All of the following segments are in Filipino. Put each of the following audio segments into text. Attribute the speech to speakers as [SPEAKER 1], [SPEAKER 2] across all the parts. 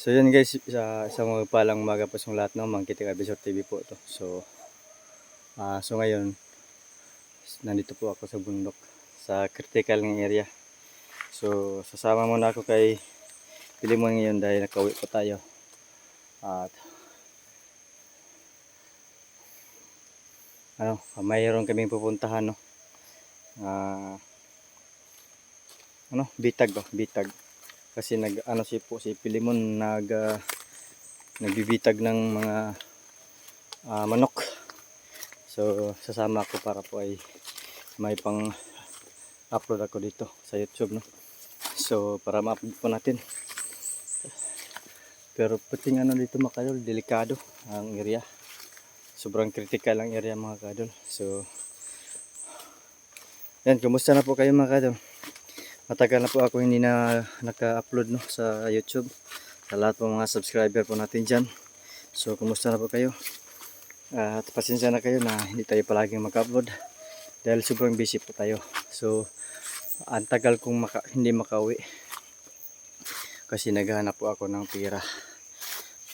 [SPEAKER 1] So yun guys, sa, sa mga palang umaga po sa lahat no, Mangkiti Abisor TV po to. So, ah so ngayon, nandito po ako sa bundok, sa critical ng area. So, sasama muna ako kay Pilimon ngayon dahil nakauwi po tayo. At ano, mayroon kaming pupuntahan no. Ah ano, bitag ba? Bitag kasi nag ano si po si Pilimon nag ah, nagbibitag ng mga ah, manok. So sasama ko para po ay may pang upload ako dito sa YouTube no. So para ma-upload po natin. Pero puting ano dito mga kadol, delikado ang area. Sobrang critical ang area mga kadol. So yan, kumusta na po kayo mga kadol? Matagal na po ako hindi na naka-upload no, sa YouTube. Sa lahat po mga subscriber po natin dyan. So, kumusta na po kayo? Ah, At pasensya na kayo na hindi tayo palaging mag-upload. Dahil sobrang busy po tayo. So, ang tagal kong maka, hindi makauwi. Kasi naghahanap po ako ng pira.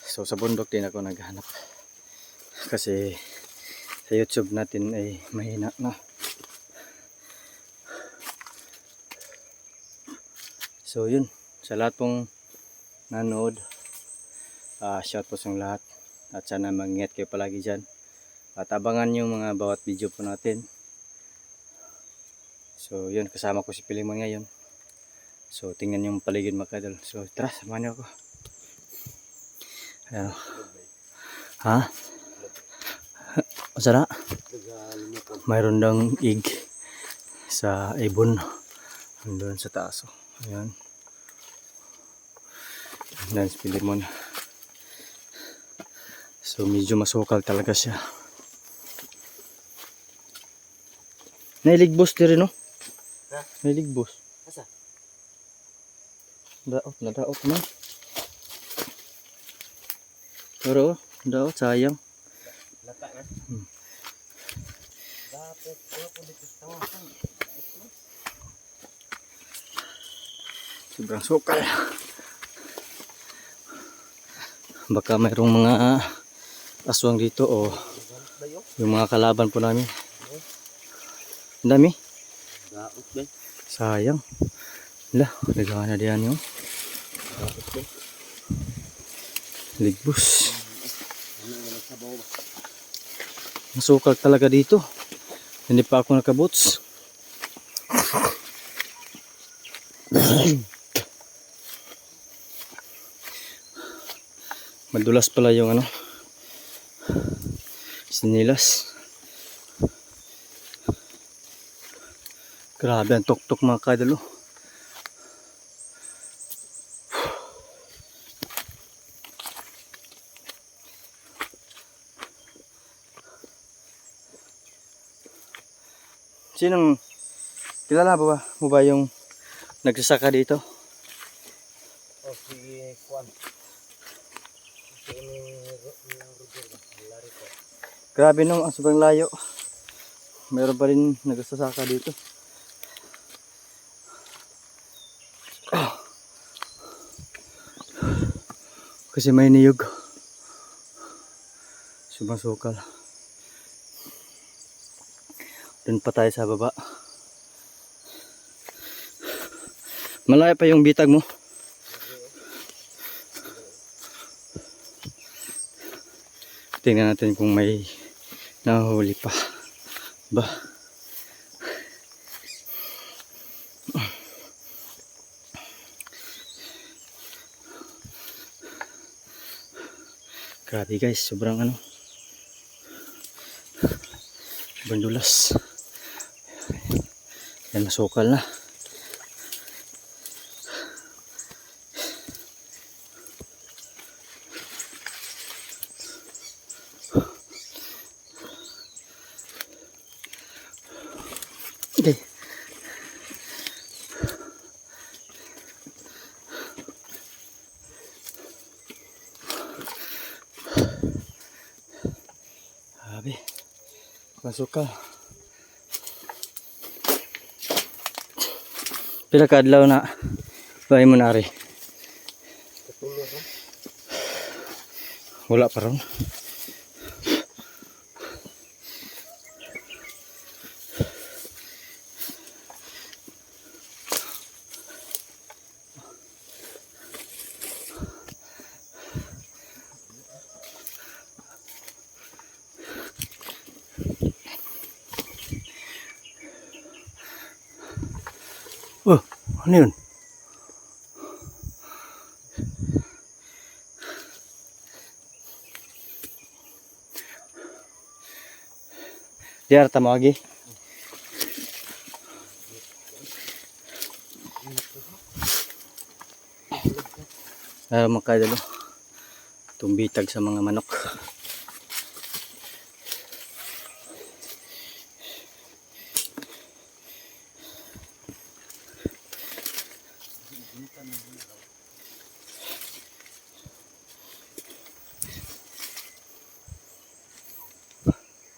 [SPEAKER 1] So, sa bundok din ako naghahanap. Kasi sa YouTube natin ay mahina na. So yun, sa lahat pong nanood, ah shout po sa lahat. At sana mag-ingat kayo palagi dyan. At abangan yung mga bawat video po natin. So yun, kasama ko si Pilimon ngayon. So tingnan yung paligid mga kadol. So tara, samahan niyo ako. Ayan. Ha? Masara? Mayroon daw ig sa ibon. Andun sa taas. oh. Ayan. Si Pilimon. So medyo masukal talaga siya. Nailigbos din rin no?
[SPEAKER 2] Ha?
[SPEAKER 1] Nailigbos.
[SPEAKER 2] Asa?
[SPEAKER 1] Daot, nadaot man. Pero, daot, sayang.
[SPEAKER 2] Lata na.
[SPEAKER 1] Hmm.
[SPEAKER 2] Dapat ko dito sa tawasan.
[SPEAKER 1] Sobrang sukal. Baka mayroong mga aswang dito o yung mga kalaban po namin. Ang dami. Sayang. Lah, nagawa na diyan yung
[SPEAKER 2] ba?
[SPEAKER 1] Masukal talaga dito. Hindi pa ako nakabots. Madulas pala yung ano. Sinilas. Grabe ang tuktok mga kadalo. Sinong kilala ba, ba mo ba yung nagsasaka dito?
[SPEAKER 2] O si Juan. Si ni Roger ba? Lari ko.
[SPEAKER 1] Grabe nung ang sobrang layo. Meron pa rin nagsasaka dito. Ah. Kasi may niyog. Sumasukal. Doon pa tayo sa baba. Malaya pa yung bitag mo. Tingnan natin kung may nahuli pa. Ba? Grabe guys, sobrang ano. Sobrang dulas. Yan, masukal na. pasok ka pila ka adlaw na. Bahay mo
[SPEAKER 2] nari
[SPEAKER 1] wala pa ron. Ano yun? Di arta mo lagi. Ah, makadalo. Tumbitag sa mga manok.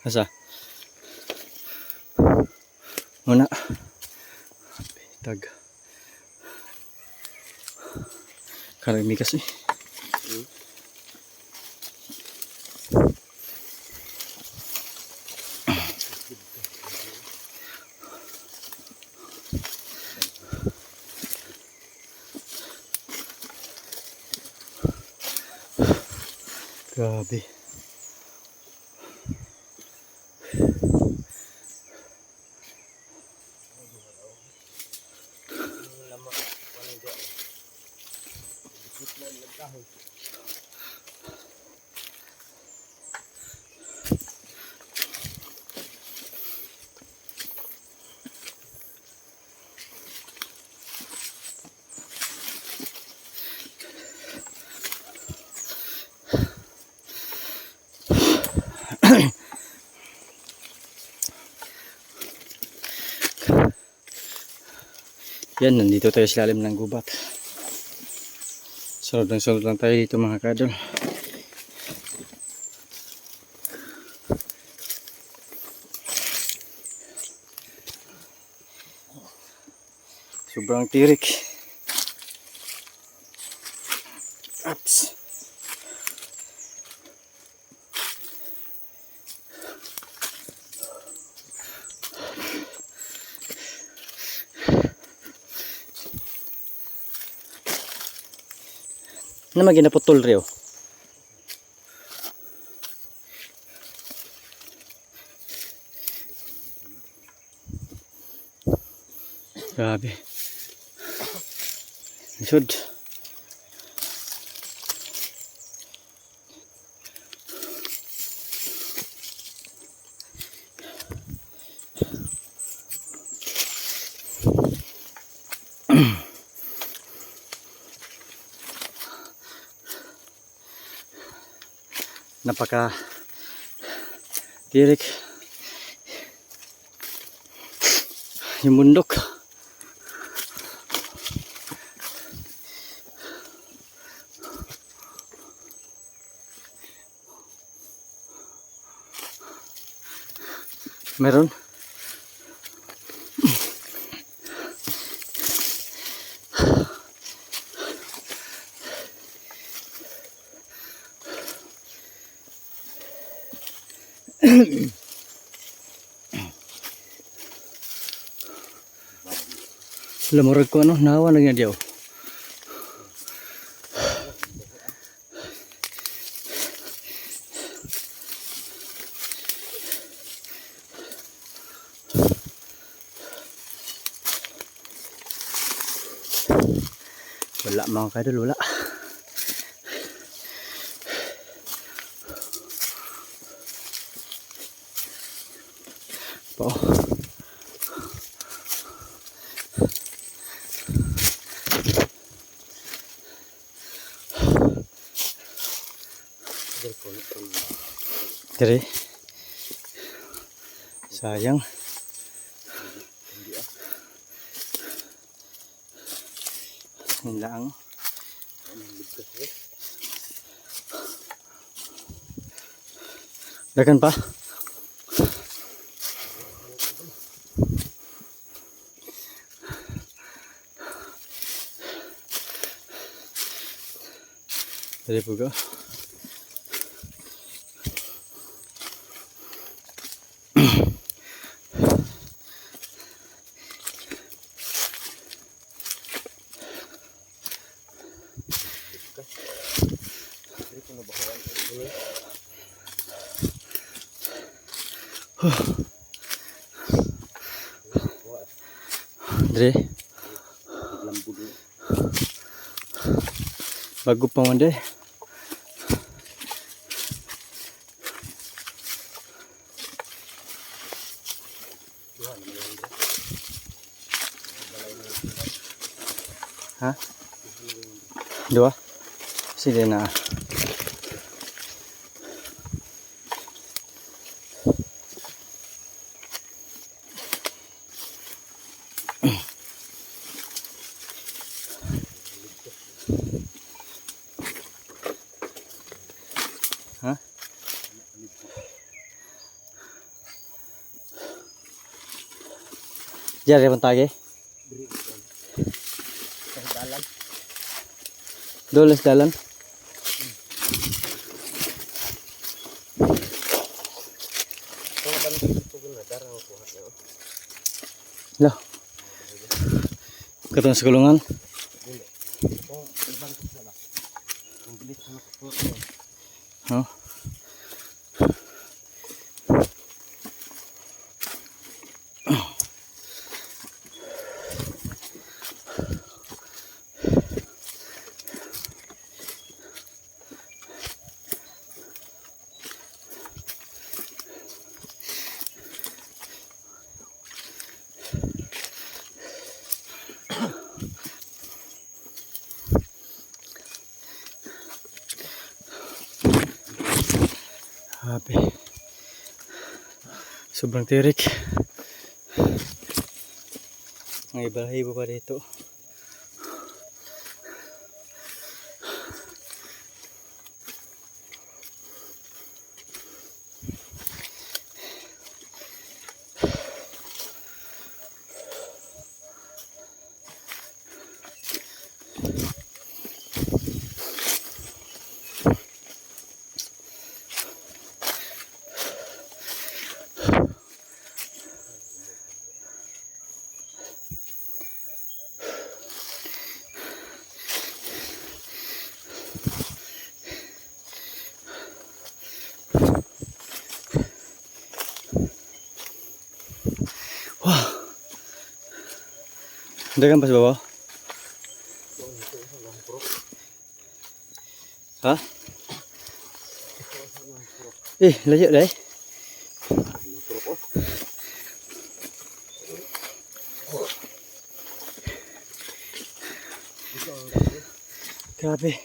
[SPEAKER 1] Asa? Muna. Tag. Karami kasi. Grabe. Yan, nandito tayo sa ilalim ng gubat. Sunod ng sunod lang tayo dito mga kadol. Sobrang tirik. Ano man ginaputol Rio? Grabe. Lisod. Napaka tirik. Yung bundok. Meron. Lamurag ko ano, nawa na nga diyaw. Wala mga kadol, wala. Dire. Sayang. Yun lang. Dagan pa. Dali po ka. Dre,
[SPEAKER 2] Lambod mo.
[SPEAKER 1] bago pa man dre. Ha? Dua? Sige na. Diyan rin tagi?
[SPEAKER 2] Sa dalan.
[SPEAKER 1] Doles dalan?
[SPEAKER 2] Kung ba nito na darang ko ha.
[SPEAKER 1] Lah. Katong sa kulungan?
[SPEAKER 2] Dili. Kung ibang ko sala. Kung bilis mo ko.
[SPEAKER 1] Ha? Happy. Sobrang tirik. May balahibo pa dito. Dagan pa sa baba? Ha? Eh, layo dai. Grabe.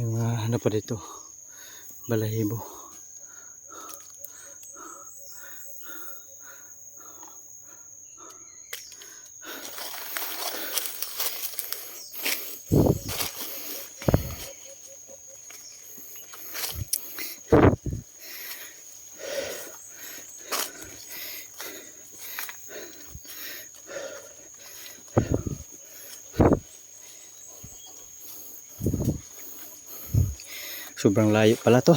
[SPEAKER 1] May mga ano pa dito. Balahibo. Sobrang layo pala to.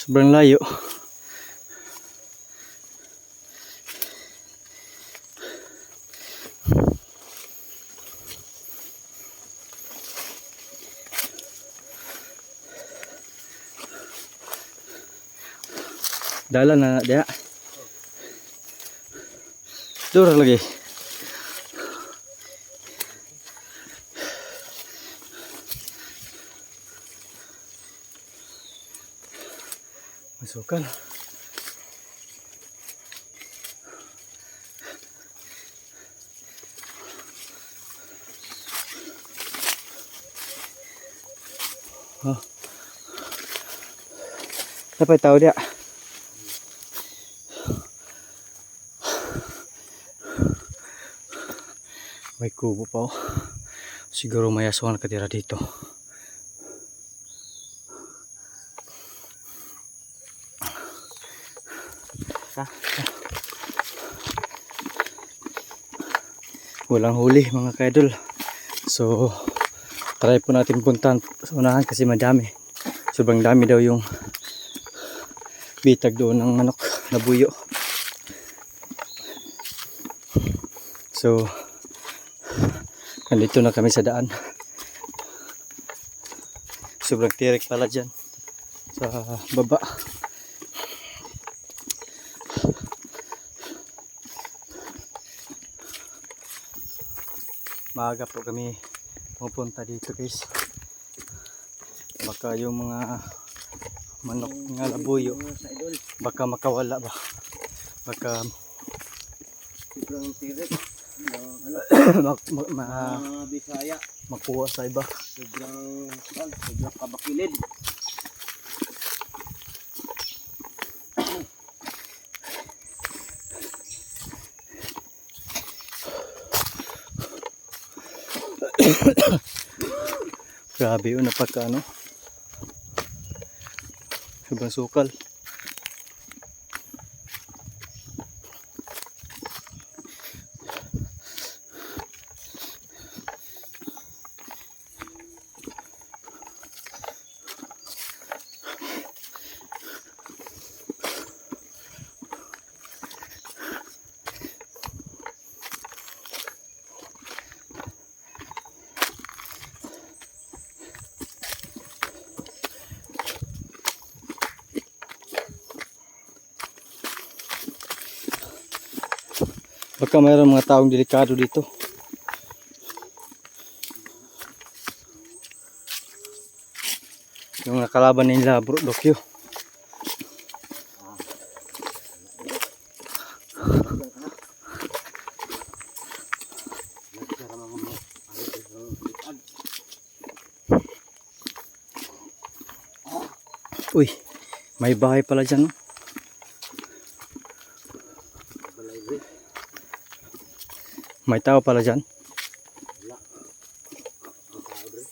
[SPEAKER 1] Sobrang layo. Dalan na dia. Dur lagi. Masukal. Oh. Dapat tahu dia. May kubo pa oh. Siguro may aswang nakatira dito. Walang huli mga kaidol so try po natin puntahan unahan kasi madami sobrang dami daw yung bitag doon ng manok labuyo. So, nandito na kami sa daan. Sobrang tirik pala dyan sa baba. Maaga po kami pupunta dito guys. Baka yung mga manok nga labuyo baka makawala ba. Baka
[SPEAKER 2] ano,
[SPEAKER 1] mak, ma- makuha sa iba.
[SPEAKER 2] Sobrang kabakilid.
[SPEAKER 1] Grabe yun, napaka ano. Sobrang sukal. Baka mayroong mga taong delikado dito. Yung nakalaban nila bro, Dokyo. Uy, may bahay pala dyan. No?
[SPEAKER 2] Balay rin.
[SPEAKER 1] May tao pala dyan.
[SPEAKER 2] Wala. Ang tao rin.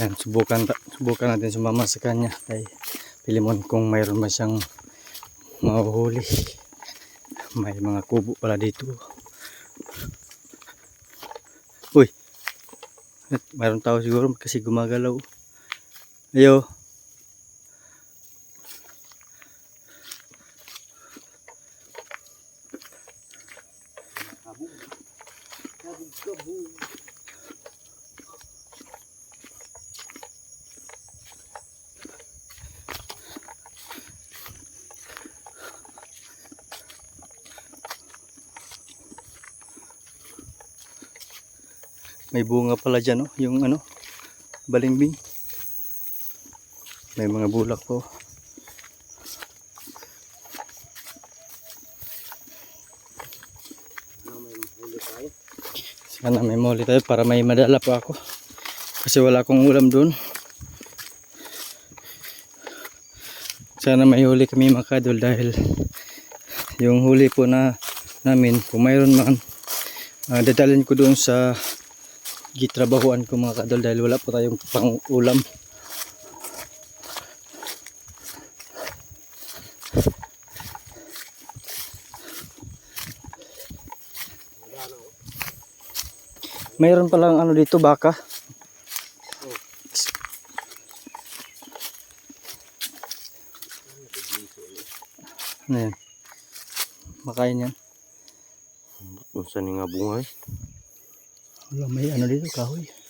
[SPEAKER 1] Yan, subukan, subukan natin sumama sa kanya. Kay Pilimon kung mayroon ba siyang mahuhuli. May mga kubo pala dito. Uy! Mayroon tao siguro kasi gumagalaw. Ayo. May bunga pala dyan, no? Yung ano, balimbing. May mga bulak po. Sana may muli tayo para may madala pa ako. Kasi wala akong ulam doon. Sana may huli kami mga kadol dahil yung huli po na namin, kung mayroon man, uh, dadalhin ko doon sa gitrabahuan ko mga kadol dahil wala po tayong pang ulam. Mayroon palang ano dito baka. Ano yan? Makain yan.
[SPEAKER 2] Kung saan nga bunga eh.
[SPEAKER 1] Wala may ano dito kahoy.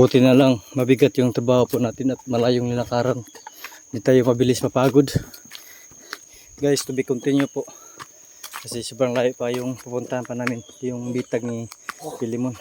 [SPEAKER 1] Buti na lang mabigat yung trabaho po natin at malayong nilakaran. Hindi tayo mabilis mapagod. Guys, to be continue po. Kasi sobrang layo pa yung pupuntahan pa namin. Yung bitag ni Pilimon.